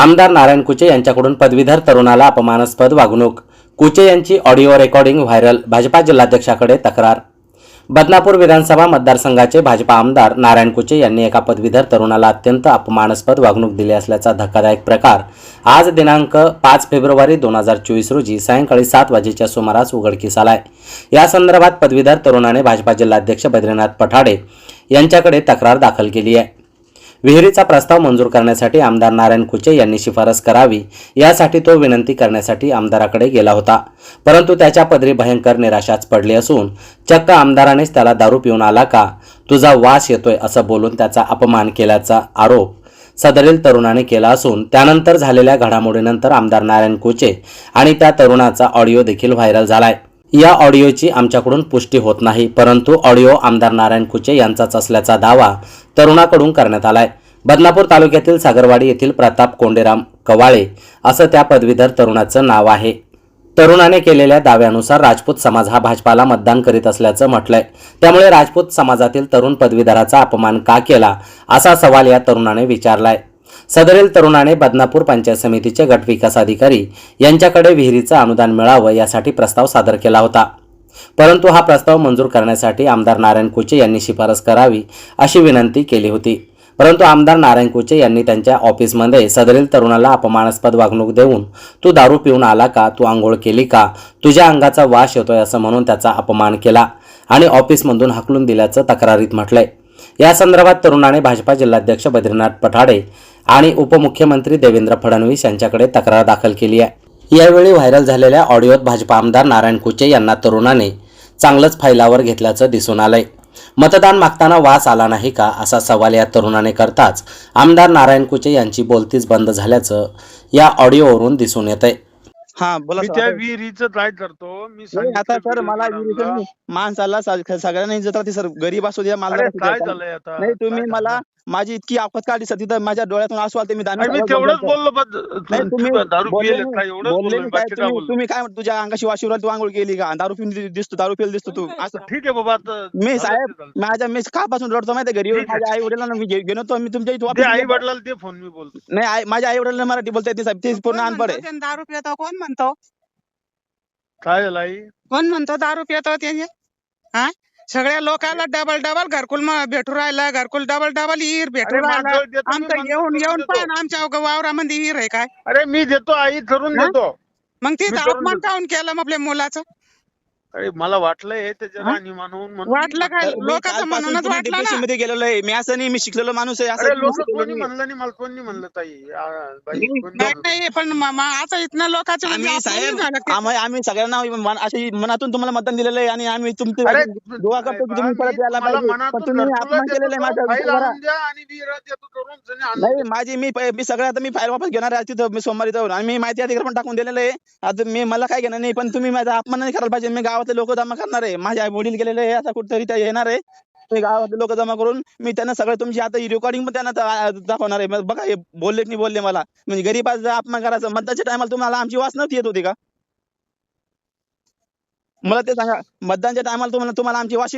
आमदार नारायण कुचे यांच्याकडून पदवीधर तरुणाला अपमानास्पद वागणूक. कुचे यांची ऑडिओ रेकॉर्डिंग व्हायरल भाजपा जिल्हाध्यक्षाकडे तक्रार. बदनापूर विधानसभा मतदारसंघाचे भाजपा आमदार नारायण कुचे यांनी एका पदवीधर तरुणाला अत्यंत अपमानास्पद वागणूक दिली असल्याचा धक्कादायक प्रकार आज दिनांक पाच फेब्रुवारी दोन हजार चोवीस रोजी सायंकाळी सात वाजेच्या सुमारास उघडकीस आलाय. या संदर्भात पदवीधर तरुणाने भाजपा जिल्हाध्यक्ष बद्रीनाथ पठाडे यांच्याकडे तक्रार दाखल केली आहे. विहिरीचा प्रस्ताव मंजूर करण्यासाठी आमदार नारायण कुचे यांनी शिफारस करावी यासाठी तो विनंती करण्यासाठी आमदाराकडे गेला होता. परंतु त्याच्या पदरी भयंकर निराशाच पडली असून चक्क आमदारानेच त्याला दारू पिऊन आला का? तुझा वास येतोय असं बोलून त्याचा अपमान केल्याचा आरोप सदरील तरुणाने केला असून त्यानंतर झालेल्या घडामोडीनंतर आमदार नारायण कुचे आणि त्या तरुणाचा ऑडिओ देखील व्हायरल झालाय. या ऑडिओची आमच्याकडून पुष्टी होत नाही परंतु ऑडिओ आमदार नारायण कुचे यांचाच असल्याचा दावा तरुणाकडून करण्यात आलाय. बदनापूर तालुक्यातील सागरवाडी येथील प्रताप कोंडेराम कवाळे असं त्या पदवीधर तरुणाचं नाव आहे. तरुणाने केलेल्या दाव्यानुसार राजपूत समाज हा भाजपाला मतदान करीत असल्याचं म्हटलंय. त्यामुळे राजपूत समाजातील तरुण पदवीधराचा अपमान का केला असा सवाल या तरुणाने विचारलाय. सदरील तरुणाने बदनापूर पंचायत समितीचे गट विकास अधिकारी यांच्याकडे विहिरीचं अनुदान मिळावं यासाठी प्रस्ताव सादर केला होता. परंतु हा प्रस्ताव मंजूर करण्यासाठी आमदार नारायण कुचे यांनी शिफारस करावी अशी विनंती केली होती. परंतु आमदार नारायण कुचे यांनी त्यांच्या ऑफिसमध्ये सदरील तरुणाला अपमानास्पद वागणूक देऊन तू दारू पिऊन आला का? तू आंघोळ केली का? तुझ्या अंगाचा वास येतोय असं म्हणून त्याचा अपमान केला आणि ऑफिसमधून हाकलून दिल्याचं तक्रारीत म्हटलंय. या संदर्भात तरुणाने भाजपा जिल्हाध्यक्ष बद्रीनाथ पठाडे आणि उपमुख्यमंत्री देवेंद्र फडणवीस यांच्याकडे तक्रार दाखल केली आहे. यावेळी व्हायरल झालेल्या ऑडिओत भाजपा आमदार नारायण कुचे यांना तरुणाने चांगलंच फैलावर घेतल्याचं दिसून आलंय. मतदान मागताना वास आला नाही का असा सवाल या तरुणाने करताच आमदार नारायण कुचे यांची बोलतीच बंद झाल्याचं या ऑडिओवरून दिसून येतंय हा बोला मी. त्या विहिरीचं काय करतो मी नाही, आता सांगितलं सर मला. माणसाला स- सगळ्यांना इज्जत राहते सर. गरीब असू द्या अरे मालदार काय झालंय आता? नाही तुम्ही काय मला? माझी इतकी आफत काढली सर. तिथं माझ्या डोळ्यातून आसू आलते मी अरे तेवढंच. बोललो नाही तुम्ही तू दारू बोलले पिले नाही. काय एवढंच बोलले बोललो नाही मी, काय? बाकी काय तुम्ही बोललो. तुम्ही काय म्हणता तुझ्या अंगाशी वाशीवर तू आंघोळ केली का? दारू पिऊन दि- दिसतो दारू पिऊन दिसतो तू. असं. ठीक आहे बाबा आता मी झालं साहेब ते झालं. माझ्या मी कापासून रडतो माहिती घरी येऊन ठीक आहे. माझ्या आई वडिलांना मी घे- घेऊन येतो मी तुमच्या इथे ते वापस आई येतो. वडिलाला ते फोन मी बोलतो. नाही आई- माझ्या आई वडिलांना मराठी बोलता येते साहेब ते पूर्ण कोण अनपड आहे त्यानं दारू पितो कोण म्हणतो? काय झालं आई? कोण म्हणतो दारू पितो त्याने? हा? सगळ्या लोकांना डबल डबल घरकुल म- भेटू राहिला घरकुल डबल डबल हिर भेटू अरे राहिला. माझं देतो मी, आमचं येऊन करून येऊन देतो. पण आमच्या ग- वावरामध्ये हिर आहे काय. अरे मी देतो आई ठरून हा? देतो. मग मी करून अपमान देतो. काऊन केलं मग आपल्या मुलाचं? अरे मला वाटलंय त्याच्या हा? म्हणून वाटलं काय लोकांचं म्हणूनच वाटलं मध्ये गेलेलो आहे मी असं नाही मी शिकलेलो माणूस आहे असं अरे लोक कोणी. म्हणलं नाही मला कोणी म्हणलं ताई आ, बाई नाही, कोणी नाही म्हणलं? नाही पण म- म- आता इथनं लोकांचं म्हणजे आम्ही साहेब झालं. आम्ही आम्ही सगळ्यांना मन- अशी मनातून तुम्हाला मतदान दिलेलं आहे आणि आम्ही तुमचे अरे दुआ करतो की तुम्ही मी परत यायला पाहिजे. मनातून तुम्ही अपमान केलेला आहे करून माझ्या फाईल विचाराला. आणून द्या आणि विहिरात देतो करून जणी आणून नाही. माझी मी प- मी सगळं आता मी फाईल वापस घेणार आहे तिथं मी सोमवारी जाऊन आणि मी माहिती अधिकार पण टाकून दिलेलं आहे आता मी मला काय घेणार नाही पण तुम्ही माझा अपमान नाही करायला पाहिजे मी गावातले लोक जमा करणार आहे. माझे आई वडील गेलेले आहे आता कुठेतरी ते येणार आहे. ते गावातले लोक जमा करून मी त्यांना सगळं तुमची आता रेकॉर्डिंग पण त्यांना दा- दाखवणार आहे. मग बघा हे बोलले की नाही बोलले मला. म्हणजे गरीबाचा अपमान करायचा. मतदानच्या टायमाला तुम्हाला आमची वास नव्हती येत होती का? मला ते सांगा. मतदानच्या टायमाला तुम्हाला तुम्हाला आमची वास